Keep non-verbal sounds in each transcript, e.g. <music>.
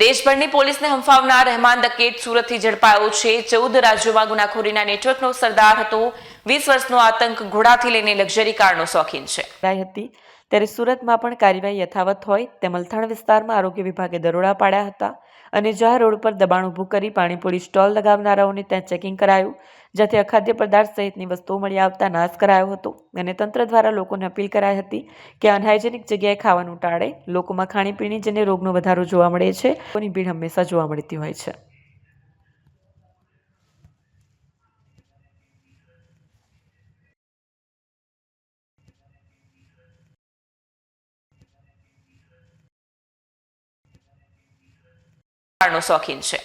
દેશભરની પોલીસને હંફાવનાર રહેમાન દકેટ સુરતથી ઝડપાયો છે. ચૌદ રાજ્યોમાં ગુનાખોરીના નેટવર્કનો સરદાર હતો. વીસ વર્ષનો આતંક ઘોડાથી લઈને લક્ઝરી કારનો શોખીન છે. હતી. ત્યારે સુરતમાં પણ કાર્યવાહી યથાવત હોય તેમ મલથાણ વિસ્તારમાં આરોગ્ય વિભાગે દરોડા પાડ્યા હતા અને જાહેર રોડ પર દબાણ ઊભું કરી પાણીપુરી સ્ટોલ લગાવનારાઓને ત્યાં ચેકિંગ કરાયું. જેથી અખાદ્ય પદાર્થ સહિતની વસ્તુઓ મળી આવતા નાશ કરાયો હતો. અને તંત્ર દ્વારા લોકોને અપીલ કરાઈ હતી કે અનહાઇજેનિક જગ્યાએ ખાવાનું ટાળે. લોકોમાં ખાણીપીણી જેને રોગનો વધારો જોવા મળે છે. લોકોની ભીડ હંમેશા જોવા મળતી હોય છે. નો શોખીન છે.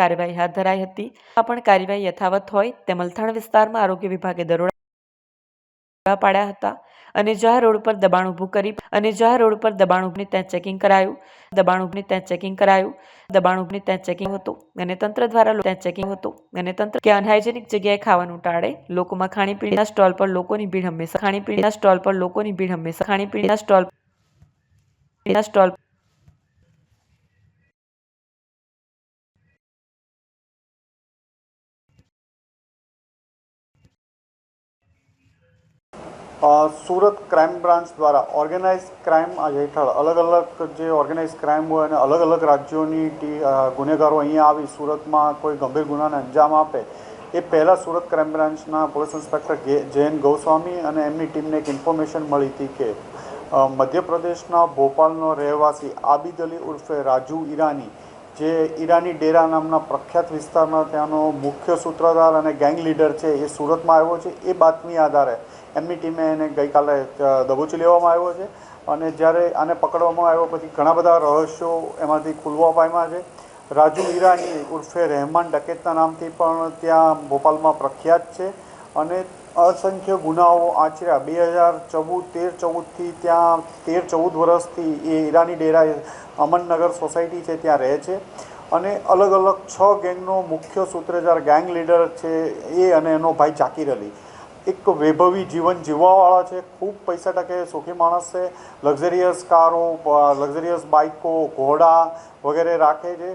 કાર્યવાહી હાથ ધરાઈ હતી. આ પણ કાર્યવાહી યથાવત હોય તે મલથાણ વિસ્તારમાં આરોગ્ય વિભાગે દરોડા પાડ્યા હતા અને જાહેર રોડ પર દબાણ ઊભું કરી અને જાહેર રોડ પર દબાણ ઊભું ત્યાં ચેકિંગ કરાયું. દબાણ ઊભું ત્યાં ચેકિંગ કરાયું. દબાણ ઊભું ત્યાં ચેકિંગ હતું અને તંત્ર દ્વારા ત્યાં ચેકિંગ હતું અને તંત્ર કે અનહાઇજેનિક જગ્યાએ ખાવાનું ટાળે. લોકોમાં ખાણીપીણીના સ્ટોલ પર લોકોની ભીડ હંમેશા ખાણીપીણીના સ્ટોલ પર લોકોની ભીડ હંમેશા ખાણીપીણીના stall stall Surat crime branch દ્વારા ઓર્ગેનાઇઝ ક્રાઇમ હેઠળ અલગ અલગ જે ઓર્ગેનાઇઝ ક્રાઇમ હોય અને અલગ અલગ રાજ્યોની ટી ગુનેગારો અહીંયા આવી સુરતમાં કોઈ ગંભીર ગુનાને અંજામ આપે, એ પહેલાં સુરત ક્રાઇમ બ્રાન્ચના પોલીસ ઇન્સ્પેક્ટર જયંત ગૌસ્વામી અને એમની ટીમને એક ઇન્ફોર્મેશન મળી હતી કે મધ્યપ્રદેશના ભોપાલનો રહેવાસી આબિદ અલી ઉર્ફે રાજુ ઈરાની જે ઈરાની ડેરા નામના પ્રખ્યાત વિસ્તારના ત્યાંનો મુખ્ય સૂત્રધાર અને ગેંગ લીડર છે એ સુરતમાં આવ્યો છે. એ બાતમી આધારે એમની ટીમે એને ગઈકાલે દબોચી લેવામાં આવ્યો છે અને જ્યારે આને પકડવામાં આવ્યો પછી ઘણા બધા રહસ્યો એમાંથી ખુલવા પામ્યા છે. રાજુ ઈરાની ઉર્ફે રહેમાન ડકેતના નામથી પણ ત્યાં ભોપાલમાં પ્રખ્યાત છે અને અસંખ્ય ગુનાઓ આચર્યા. બે હજાર ચૌદ, તેર ચૌદથી ત્યાં, તેર ચૌદ વર્ષથી એ ઈરાની ડેરા અમનનગર સોસાયટી છે ત્યાં રહે છે. અને અલગ અલગ છ ગેંગનો મુખ્ય સૂત્રધાર, ગેંગ લીડર છે એ અને એનો ભાઈ જાકીર અલી. એક વૈભવી જીવન જીવવાવાળા છે, ખૂબ પૈસા ટકે સુખી માણસ છે, લક્ઝરિયસ કારો લક્ઝરિયસ બાઇકો ઘોડા વગેરે રાખે છે.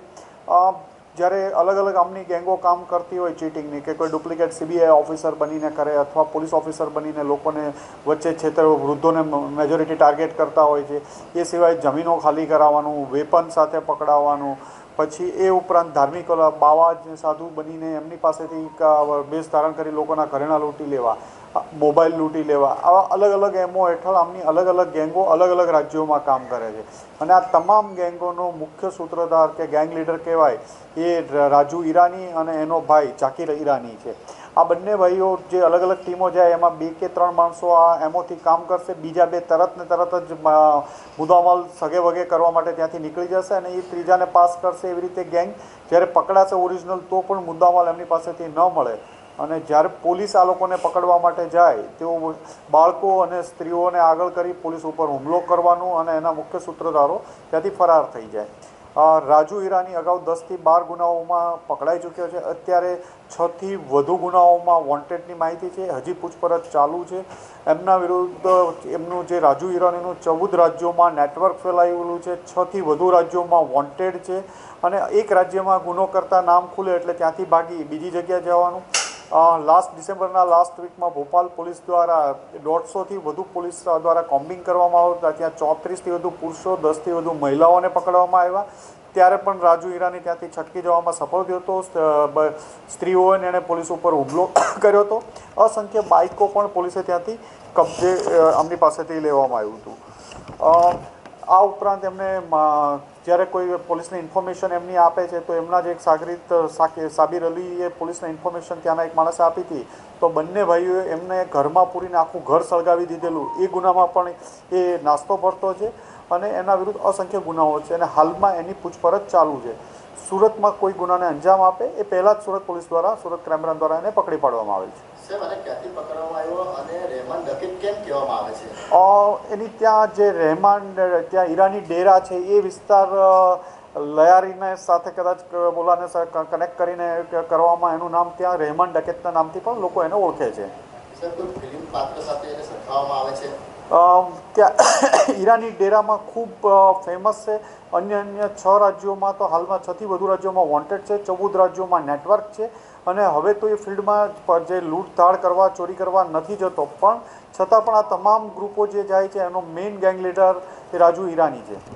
જ્યારે અલગ અલગ આમની ગેંગો કામ કરતી હોય ચીટિંગની કે કોઈ ડુપ્લિકેટ સીબીઆઈ ઓફિસર બનીને કરે અથવા પોલીસ ઓફિસર બનીને લોકોને વચ્ચે છેતર વૃદ્ધોને મેજોરિટી ટાર્ગેટ કરતા હોય છે, એ સિવાય જમીનો ખાલી કરાવવાનું વેપન સાથે પકડાવવાનું, પછી એ ઉપરાંત ધાર્મિક બાવા સાધુ બનીને એમની પાસેથી બેસ ધારણ કરી લોકોના ઘરેણા લૂંટી લેવા. મોબાઈલ લૂંટી લેવા. આવા અલગ અલગ એમો હેઠળ આમની અલગ અલગ ગેંગો અલગ અલગ રાજ્યોમાં કામ કરે છે. અને આ તમામ ગેંગોનો મુખ્ય સૂત્રધાર કે ગેંગ લીડર કહેવાય એ રાજુ ઈરાની અને એનો ભાઈ જાકીર ઈરાની છે. આ બંને ભાઈઓ જે અલગ અલગ ટીમો જાય એમાં બે કે ત્રણ માણસો આ એમોથી કામ કરશે. બીજા બે તરત ને તરત જ મુદ્દામાલ સગે વગે કરવા માટે ત્યાંથી નીકળી જશે અને એ ત્રીજાને પાસ કરશે એવી રીતે ગેંગ. જ્યારે પકડાશે ઓરિજિનલ તો પણ મુદ્દામાલ એમની પાસેથી ન મળે. અને જ્યારે પોલીસ આ લોકોને પકડવા માટે જાય, તેઓ બાળકો અને સ્ત્રીઓને આગળ કરી પોલીસ ઉપર હુમલો કરવાનું અને એના મુખ્ય સૂત્રધારો ત્યાંથી ફરાર થઈ જાય. રાજુ હીરાની અગાઉ દસથી બાર ગુનાઓમાં પકડાઈ ચૂક્યો છે. અત્યારે છથી વધુ ગુનાઓમાં વોન્ટેડની માહિતી છે. હજી પૂછપરછ ચાલુ છે. એમના વિરુદ્ધ એમનું જે રાજુ હિરાનીનું ચૌદ રાજ્યોમાં નેટવર્ક ફેલાયેલું છે. છથી વધુ રાજ્યોમાં વોન્ટેડ છે. અને એક રાજ્યમાં ગુનો કરતા નામ ખુલે એટલે ત્યાંથી ભાગી બીજી જગ્યાએ જવાનું. લાસ્ટ ડિસેમ્બરના લાસ્ટ વીકમાં ભોપાલ પોલીસ દ્વારા દોઢસોથી વધુ પોલીસ દ્વારા કોમ્બિંગ કરવામાં આવ્યું હતા. ત્યાં ચોત્રીસથી વધુ પુરુષો, દસથી વધુ મહિલાઓને પકડવામાં આવ્યા. ત્યારે પણ રાજુ ઈરાની ત્યાંથી છટકી જવામાં સફળ થયો હતો. સ્ત્રીઓને એણે પોલીસ ઉપર હુમલો <coughs> કર્યો હતો. અસંખ્ય બાઇકો પણ પોલીસે ત્યાંથી કબજે એમની પાસેથી લેવામાં આવ્યું હતું. આ ઉપરાંત એમને જ્યારે કોઈ પોલીસને ઇન્ફોર્મેશન એમની આપે છે, તો એમના જ એક સાગરીત સાબિર અલીએ પોલીસને ઇન્ફોર્મેશન ત્યાંના એક માણસે આપી હતી. તો બંને ભાઈઓએ એમને ઘરમાં પૂરીને આખું ઘર સળગાવી દીધેલું. એ ગુનામાં પણ એ નાસ્તો ભરતો છે અને એના વિરુદ્ધ અસંખ્ય ગુનાઓ છે અને હાલમાં એની પૂછપરછ ચાલુ છે. સુરતમાં કોઈ ગુનાને અંજામ આપે એ પહેલાં જ સુરત પોલીસ દ્વારા સુરત ક્રાઇમ બ્રાન્ચ દ્વારા એને પકડી પાડવામાં આવેલ છે. એની ત્યાં જે રહેમાન ત્યાં ઈરાની ડેરા છે એ વિસ્તાર લયારીને સાથે કદાચ બોલાને કનેક્ટ કરીને કરવામાં એનું નામ ત્યાં રહેમાન ડકેતના નામથી પણ લોકો એને ઓળખે છે? ત્યાં <coughs> ઈરાની ડેરામાં ખૂબ ફેમસ છે. અન્ય અન્ય છ રાજ્યોમાં તો હાલમાં છથી વધુ રાજ્યોમાં વોન્ટેડ છે, ચૌદ રાજ્યોમાં નેટવર્ક છે. અને હવે તો એ ફિલ્ડમાં જે લૂંટધાડ કરવા, ચોરી કરવા નથી જતો. પણ છતાં પણ આ તમામ ગ્રુપો જે જાય છે, એનો મેઇન ગેંગ લીડર એ રાજુ ઈરાની છે.